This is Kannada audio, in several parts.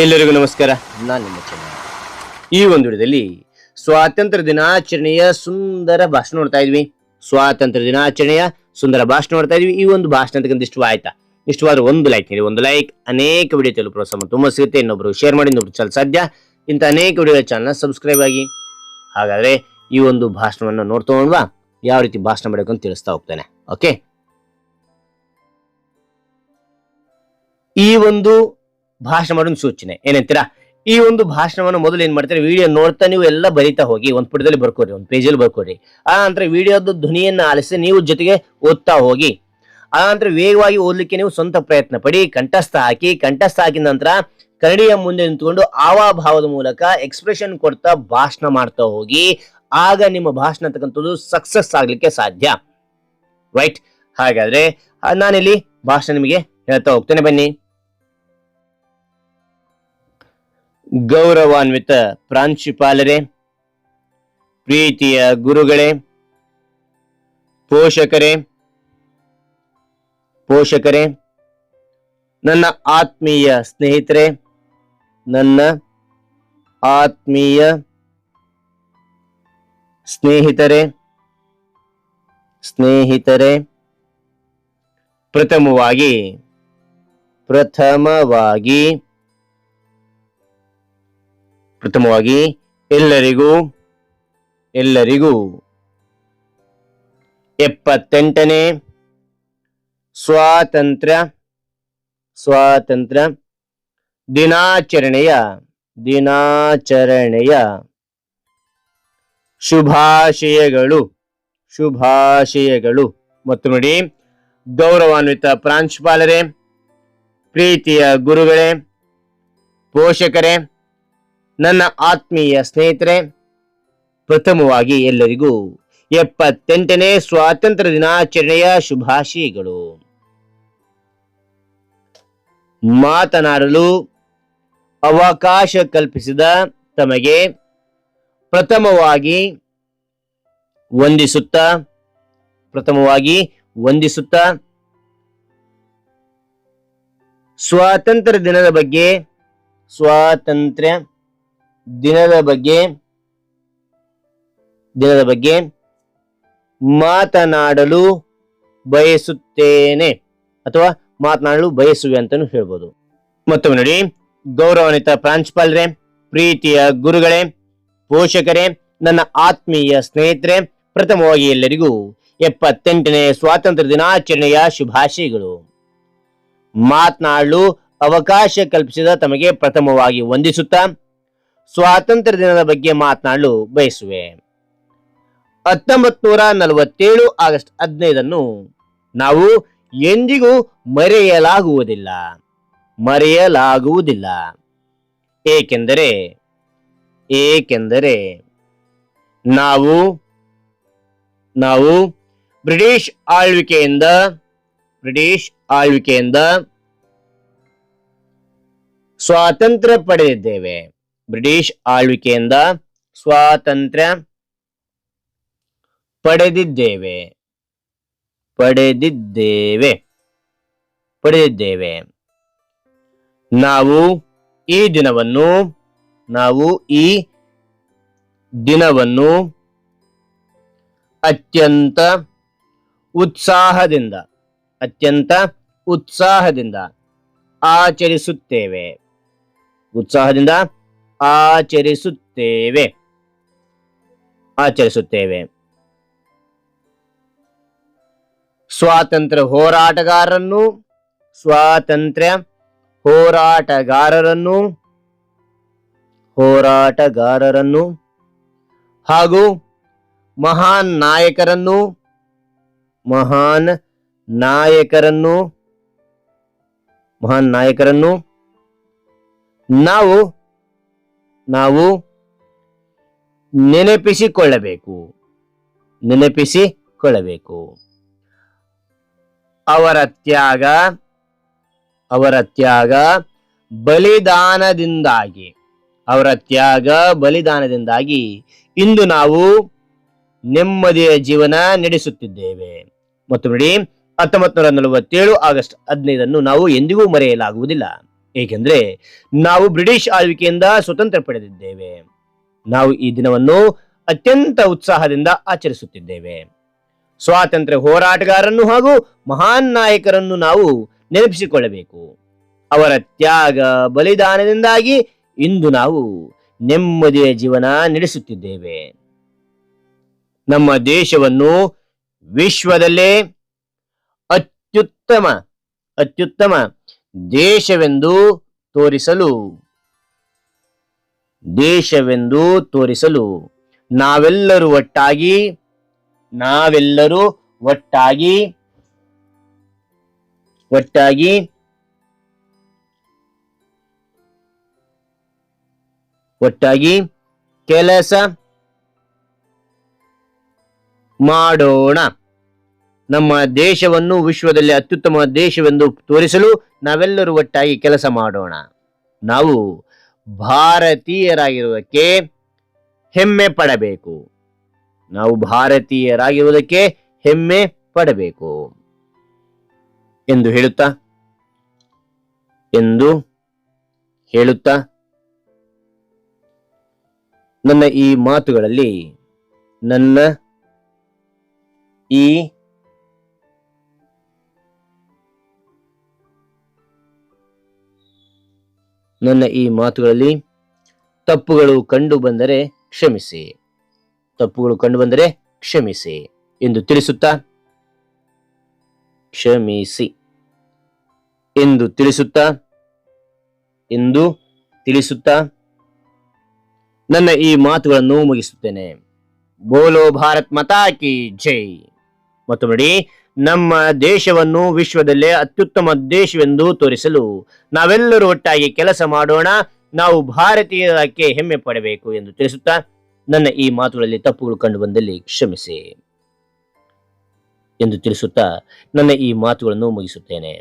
ಎಲ್ಲರಿಗೂ ನಮಸ್ಕಾರ. ನಾನು ನಿಮ್ಮ ಚೆನ್ನ ಈ ಒಂದು ವಿಡಿಯೋದಲ್ಲಿ ಸ್ವಾತಂತ್ರ್ಯ ದಿನಾಚರಣೆಯ ಸುಂದರ ಭಾಷಣ ನೋಡ್ತಾ ಇದ್ವಿ. ಸ್ವಾತಂತ್ರ್ಯ ದಿನಾಚರಣೆಯ ಸುಂದರ ಭಾಷಣ ನೋಡ್ತಾ ಇದ್ವಿ. ಈ ಒಂದು ಭಾಷಣ ಅಂತಕ್ಕಂಥ ಇಷ್ಟವಾಯ್ತಾ ಇಷ್ಟವಾದ್ರೆ ಒಂದು ಲೈಕ್ ನೀಡಿ ಒಂದು ಲೈಕ್ ಅನೇಕ ವಿಡಿಯೋ ಪ್ರೋತ್ಸಾಹ ತುಂಬ ಸಿಗುತ್ತೆ. ಇನ್ನೊಬ್ರು ಶೇರ್ ಮಾಡಿ ಇನ್ನೊಬ್ರು ಚಲ ಸಾಧ್ಯ. ಇಂಥ ಅನೇಕ ವಿಡಿಯೋ ಚಾನಲ್ನ ಸಬ್ಸ್ಕ್ರೈಬ್ ಆಗಿ. ಹಾಗಾದ್ರೆ ಈ ಒಂದು ಭಾಷಣವನ್ನು ನೋಡ್ತಾ ಯಾವ ರೀತಿ ಭಾಷಣ ಮಾಡಬೇಕು ಅಂತ ತಿಳಿಸ್ತಾ ಹೋಗ್ತೇನೆ. ಓಕೆ ಈ ಒಂದು ಭಾಷಣ ಮಾಡೋದು ಸೂಚನೆ. ಏನಂತೀರಾ? ಈ ಒಂದು ಭಾಷಣವನ್ನು ಮೊದಲು ಏನ್ ಮಾಡ್ತಾರೆ? ವಿಡಿಯೋ ನೋಡ್ತಾ ನೀವು ಎಲ್ಲ ಬರಿತಾ ಹೋಗಿ, ಒಂದ್ ಪುಟದಲ್ಲಿ ಬರ್ಕೊಡ್ರಿ, ಒಂದು ಪೇಜಲ್ಲಿ ಬರ್ಕೊಡ್ರಿ. ಆ ನಂತರ ವಿಡಿಯೋದ ಧ್ವನಿಯನ್ನ ಆಲಿಸಿ ನೀವು ಜೊತೆಗೆ ಓದ್ತಾ ಹೋಗಿ. ಆ ವೇಗವಾಗಿ ಓದ್ಲಿಕ್ಕೆ ನೀವು ಸ್ವಂತ ಪ್ರಯತ್ನ ಪಡಿ, ಕಂಠಸ್ಥ ಹಾಕಿ, ಕಂಠಸ್ಥ ಹಾಕಿದ ನಂತರ ಕನ್ನಡಿಯ ಮುಂದೆ ನಿಂತ್ಕೊಂಡು ಆವಾಭಾವದ ಮೂಲಕ ಎಕ್ಸ್ಪ್ರೆಷನ್ ಕೊಡ್ತಾ ಭಾಷಣ ಮಾಡ್ತಾ ಹೋಗಿ, ಆಗ ನಿಮ್ಮ ಭಾಷಣ ಅಂತಕ್ಕಂಥದ್ದು ಸಕ್ಸಸ್ ಆಗ್ಲಿಕ್ಕೆ ಸಾಧ್ಯ. ರೈಟ್ ಹಾಗಾದ್ರೆ, ನಾನಿಲ್ಲಿ ಭಾಷಣ ನಿಮಗೆ ಹೇಳ್ತಾ ಹೋಗ್ತೇನೆ ಬನ್ನಿ. ಗೌರವಾನ್ವಿತ ಪ್ರಾಂಶುಪಾಲರೇ, ಪ್ರೀತಿಯ ಗುರುಗಳೇ, ಪೋಷಕರೇ ಪೋಷಕರೇ, ನನ್ನ ಆತ್ಮೀಯ ಸ್ನೇಹಿತರೆ, ನನ್ನ ಆತ್ಮೀಯ ಸ್ನೇಹಿತರೆ ಸ್ನೇಹಿತರೆ, ಪ್ರಥಮವಾಗಿ ಪ್ರಥಮವಾಗಿ ಪ್ರಥಮವಾಗಿ ಎಲ್ಲರಿಗೂ ಎಲ್ಲರಿಗೂ ಎಪ್ಪತ್ತೆಂಟನೇ ಸ್ವಾತಂತ್ರ್ಯ ಸ್ವಾತಂತ್ರ್ಯ ದಿನಾಚರಣೆಯ ದಿನಾಚರಣೆಯ ಶುಭಾಶಯಗಳು ಶುಭಾಶಯಗಳು. ಮತ್ತು ನೋಡಿ, ಗೌರವಾನ್ವಿತ ಪ್ರಾಂಶುಪಾಲರೇ, ಪ್ರೀತಿಯ ಗುರುಗಳೇ, ಪೋಷಕರೇ ನನ್ನ ಆತ್ಮೀಯ ಸ್ನೇಹಿತರೆ, ಪ್ರಥಮವಾಗಿ ಎಲ್ಲರಿಗೂ ಎಪ್ಪತ್ತೆಂಟನೇ ಸ್ವಾತಂತ್ರ್ಯ ದಿನಾಚರಣೆಯ ಶುಭಾಶಯಗಳು. ಮಾತನಾಡಲು ಅವಕಾಶ ಕಲ್ಪಿಸಿದ ತಮಗೆ ಪ್ರಥಮವಾಗಿ ವಂದಿಸುತ್ತಾ ಪ್ರಥಮವಾಗಿ ವಂದಿಸುತ್ತಾ ಸ್ವಾತಂತ್ರ್ಯ ದಿನದ ಬಗ್ಗೆ ಸ್ವಾತಂತ್ರ್ಯ ದಿನದ ಬಗ್ಗೆ ದಿನದ ಬಗ್ಗೆ ಮಾತನಾಡಲು ಬಯಸುತ್ತೇನೆ. ಅಥವಾ ಮಾತನಾಡಲು ಬಯಸುವೆ ಅಂತಾನು ಹೇಳ್ಬೋದು. ಮತ್ತೊಮ್ಮೆ ನೋಡಿ, ಗೌರವಾನ್ವಿತ ಪ್ರಾಂಶುಪಾಲರೇ, ಪ್ರೀತಿಯ ಗುರುಗಳೇ, ಪೋಷಕರೇ, ನನ್ನ ಆತ್ಮೀಯ ಸ್ನೇಹಿತರೆ, ಪ್ರಥಮವಾಗಿ ಎಲ್ಲರಿಗೂ ಎಪ್ಪತ್ತೆಂಟನೇ ಸ್ವಾತಂತ್ರ್ಯ ದಿನಾಚರಣೆಯ ಶುಭಾಶಯಗಳು. ಮಾತನಾಡಲು ಅವಕಾಶ ಕಲ್ಪಿಸಿದ ತಮಗೆ ಪ್ರಥಮವಾಗಿ ವಂದಿಸುತ್ತಾ ಸ್ವಾತಂತ್ರ್ಯ ದಿನದ ಬಗ್ಗೆ ಮಾತನಾಡಲು ಬಯಸುವೆ. ಹತ್ತೊಂಬತ್ ನೂರ ನಲವತ್ತೇಳು ಆಗಸ್ಟ್ ಹದಿನೈದನ್ನು ನಾವು ಎಂದಿಗೂ ಮರೆಯಲಾಗುವುದಿಲ್ಲ. ಮರೆಯಲಾಗುವುದಿಲ್ಲ. ಏಕೆಂದರೆ ಏಕೆಂದರೆ ನಾವು ನಾವು ಬ್ರಿಟಿಷ್ ಆಳ್ವಿಕೆಯಿಂದ ಬ್ರಿಟಿಷ್ ಆಳ್ವಿಕೆಯಿಂದ ಸ್ವಾತಂತ್ರ್ಯ ಪಡೆದಿದ್ದೇವೆ. ಬ್ರಿಟಿಷ್ ಆಳ್ವಿಕೆಯಿಂದ ಸ್ವಾತಂತ್ರ್ಯ ಪಡೆದಿದ್ದೇವೆ. ಪಡೆದಿದ್ದೇವೆ. ಪಡೆದಿದ್ದೇವೆ. ನಾವು ಈ ದಿನವನ್ನು, ನಾವು ಈ ದಿನವನ್ನು ಅತ್ಯಂತ ಉತ್ಸಾಹದಿಂದ ಅತ್ಯಂತ ಉತ್ಸಾಹದಿಂದ ಆಚರಿಸುತ್ತೇವೆ. ಉತ್ಸಾಹದಿಂದ ಆಚರಿಸುತ್ತೇವೆ. ಆಚರಿಸುತ್ತೇವೆ. ಸ್ವಾತಂತ್ರ್ಯ ಹೋರಾಟಗಾರರನ್ನು ಸ್ವಾತಂತ್ರ್ಯ ಹೋರಾಟಗಾರರನ್ನು ಹೋರಾಟಗಾರರನ್ನು ಹಾಗೂ ಮಹಾನ್ ನಾಯಕರನ್ನು ಮಹಾನ್ ನಾಯಕರನ್ನು ಮಹಾನ್ ನಾಯಕರನ್ನು ನಾವು ನಾವು ನೆನಪಿಸಿಕೊಳ್ಳಬೇಕು. ನೆನಪಿಸಿಕೊಳ್ಳಬೇಕು. ಅವರ ತ್ಯಾಗ ಅವರ ತ್ಯಾಗ ಬಲಿದಾನದಿಂದಾಗಿ, ಅವರ ತ್ಯಾಗ ಬಲಿದಾನದಿಂದಾಗಿ ಇಂದು ನಾವು ನೆಮ್ಮದಿಯ ಜೀವನ ನಡೆಸುತ್ತಿದ್ದೇವೆ. ಮತ್ತು ನೋಡಿ ಹತ್ತೊಂಬತ್ತು ನೂರ ನಲವತ್ತೇಳು ಆಗಸ್ಟ್ ಹದಿನೈದನ್ನು ನಾವು ಎಂದಿಗೂ ಮರೆಯಲಾಗುವುದಿಲ್ಲ. ಏಕೆಂದ್ರೆ ನಾವು ಬ್ರಿಟಿಷ್ ಆಳ್ವಿಕೆಯಿಂದ ಸ್ವತಂತ್ರ ಪಡೆದಿದ್ದೇವೆ. ನಾವು ಈ ದಿನವನ್ನು ಅತ್ಯಂತ ಉತ್ಸಾಹದಿಂದ ಆಚರಿಸುತ್ತಿದ್ದೇವೆ. ಸ್ವಾತಂತ್ರ್ಯ ಹೋರಾಟಗಾರರನ್ನು ಹಾಗೂ ಮಹಾನ್ ನಾಯಕರನ್ನು ನಾವು ನೆನಪಿಸಿಕೊಳ್ಳಬೇಕು. ಅವರ ತ್ಯಾಗ ಬಲಿದಾನದಿಂದಾಗಿ ಇಂದು ನಾವು ನೆಮ್ಮದಿಯ ಜೀವನ ನಡೆಸುತ್ತಿದ್ದೇವೆ. ನಮ್ಮ ದೇಶವನ್ನು ವಿಶ್ವದಲ್ಲೇ ಅತ್ಯುತ್ತಮ ಅತ್ಯುತ್ತಮ ದೇಶವೆಂದು ತೋರಿಸಲು. ದೇಶವೆಂದು ತೋರಿಸಲು. ನಾವೆಲ್ಲರೂ ಒಟ್ಟಾಗಿ ನಾವೆಲ್ಲರೂ ಒಟ್ಟಾಗಿ ಒಟ್ಟಾಗಿ ಒಟ್ಟಾಗಿ ಕೆಲಸ ಮಾಡೋಣ. ನಮ್ಮ ದೇಶವನ್ನು ವಿಶ್ವದಲ್ಲಿ ಅತ್ಯುತ್ತಮ ದೇಶವೆಂದು ತೋರಿಸಲು ನಾವೆಲ್ಲರೂ ಒಟ್ಟಾಗಿ ಕೆಲಸ ಮಾಡೋಣ. ನಾವು ಭಾರತೀಯರಾಗಿರುವುದಕ್ಕೆ ಹೆಮ್ಮೆ ಪಡಬೇಕು. ನಾವು ಭಾರತೀಯರಾಗಿರುವುದಕ್ಕೆ ಹೆಮ್ಮೆ ಪಡಬೇಕು. ಎಂದು ಹೇಳುತ್ತಾ? ಎಂದು ಹೇಳುತ್ತಾ? ನನ್ನ ಈ ಮಾತುಗಳಲ್ಲಿ ನನ್ನ ಈ ನನ್ನ ಈ ಮಾತುಗಳಲ್ಲಿ ತಪ್ಪುಗಳು ಕಂಡು ಬಂದರೆ ಕ್ಷಮಿಸಿ. ತಪ್ಪುಗಳು ಕಂಡು ಬಂದರೆ ಕ್ಷಮಿಸಿ ಎಂದು ತಿಳಿಸುತ್ತಾ? ಕ್ಷಮಿಸಿ. ಎಂದು ತಿಳಿಸುತ್ತಾ? ಎಂದು ತಿಳಿಸುತ್ತಾ? ನನ್ನ ಈ ಮಾತುಗಳನ್ನು ಮುಗಿಸುತ್ತೇನೆ. ಬೋಲೋ ಭಾರತ್ ಮಾತಾ ಕಿ ಜೈ. ಮತ್ತು ನೋಡಿ ನಮ್ಮ ದೇಶವನ್ನು ವಿಶ್ವದಲ್ಲೇ ಅತ್ಯುತ್ತಮ ದೇಶವೆಂದು ತೋರಿಸಲು ನಾವೆಲ್ಲರೂ ಒಟ್ಟಾಗಿ ಕೆಲಸ ಮಾಡೋಣ. ನಾವು ಭಾರತೀಯಕ್ಕೆ ಹೆಮ್ಮೆ ಪಡಬೇಕು ಎಂದು ತಿಳಿಸುತ್ತಾ ನನ್ನ ಈ ಮಾತುಗಳಲ್ಲಿ ತಪ್ಪುಗಳು ಕಂಡು ಬಂದಲ್ಲಿ ಕ್ಷಮಿಸಿ ಎಂದು ತಿಳಿಸುತ್ತಾ ನನ್ನ ಈ ಮಾತುಗಳನ್ನು ಮುಗಿಸುತ್ತೇನೆ.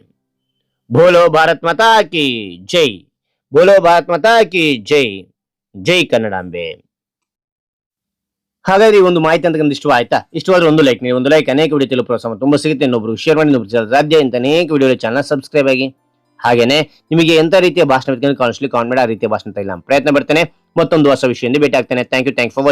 ಬೋಲೋ ಭಾರತ್ ಮಾತಾ ಕಿ ಜೈ. ಬೋಲೋ ಭಾರತ್ ಮಾತಾ ಕಿ ಜೈ. ಜೈ ಕನ್ನಡಾಂಬೆ. ಹಾಗಾದ್ರೆ ಈ ಒಂದು ಮಾಹಿತಿ ಅಂತ ಇಷ್ಟ ಆಯ್ತಾ ಇಷ್ಟವಾದ್ರೆ ಒಂದು ಲೈಕ್ ನೀವು ಒಂದು ಲೈಕ್ ಅನೇಕ ವಿಡಿಯೋ ಪ್ರೋತ್ಸಾಹ ತುಂಬಾ ಸಿಗುತ್ತೆ ಇನ್ನೊಬ್ರು ಶೇರ್ ಮಾಡಿ ಇನ್ನೊಬ್ರು ಸಾಧ್ಯ ಅಂತ ಅನೇಕ ವಿಡಿಯೋ ಚಾನಲ್ ಸಬ್ಸ್ಕ್ರೈಬ್ ಆಗಿ. ಹಾಗೇನೆ ನಿಮಗೆ ಎಂತ ರೀತಿಯ ಭಾಷಣ ಕಾಣಿಸ್ಲಿ ಕಾಮೆಂಟ್ ಆ ರೀತಿಯ ಭಾಷಣ ತೆಗೆಲ್ಲ ಪ್ರಯತ್ನ ಬರ್ತೇನೆ ಮತ್ತೊಂದು ಹೊಸ ವಿಷಯದಿಂದ ಭೇಟಿ ಆಗ್ತೇನೆ. Thank you thank for watching